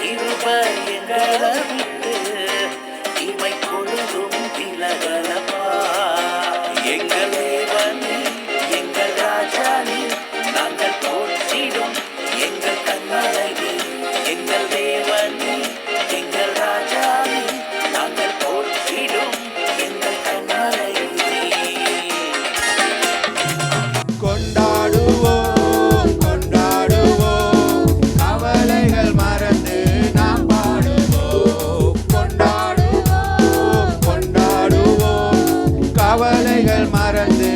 கிருப எங்களை கவலைகள் மறந்து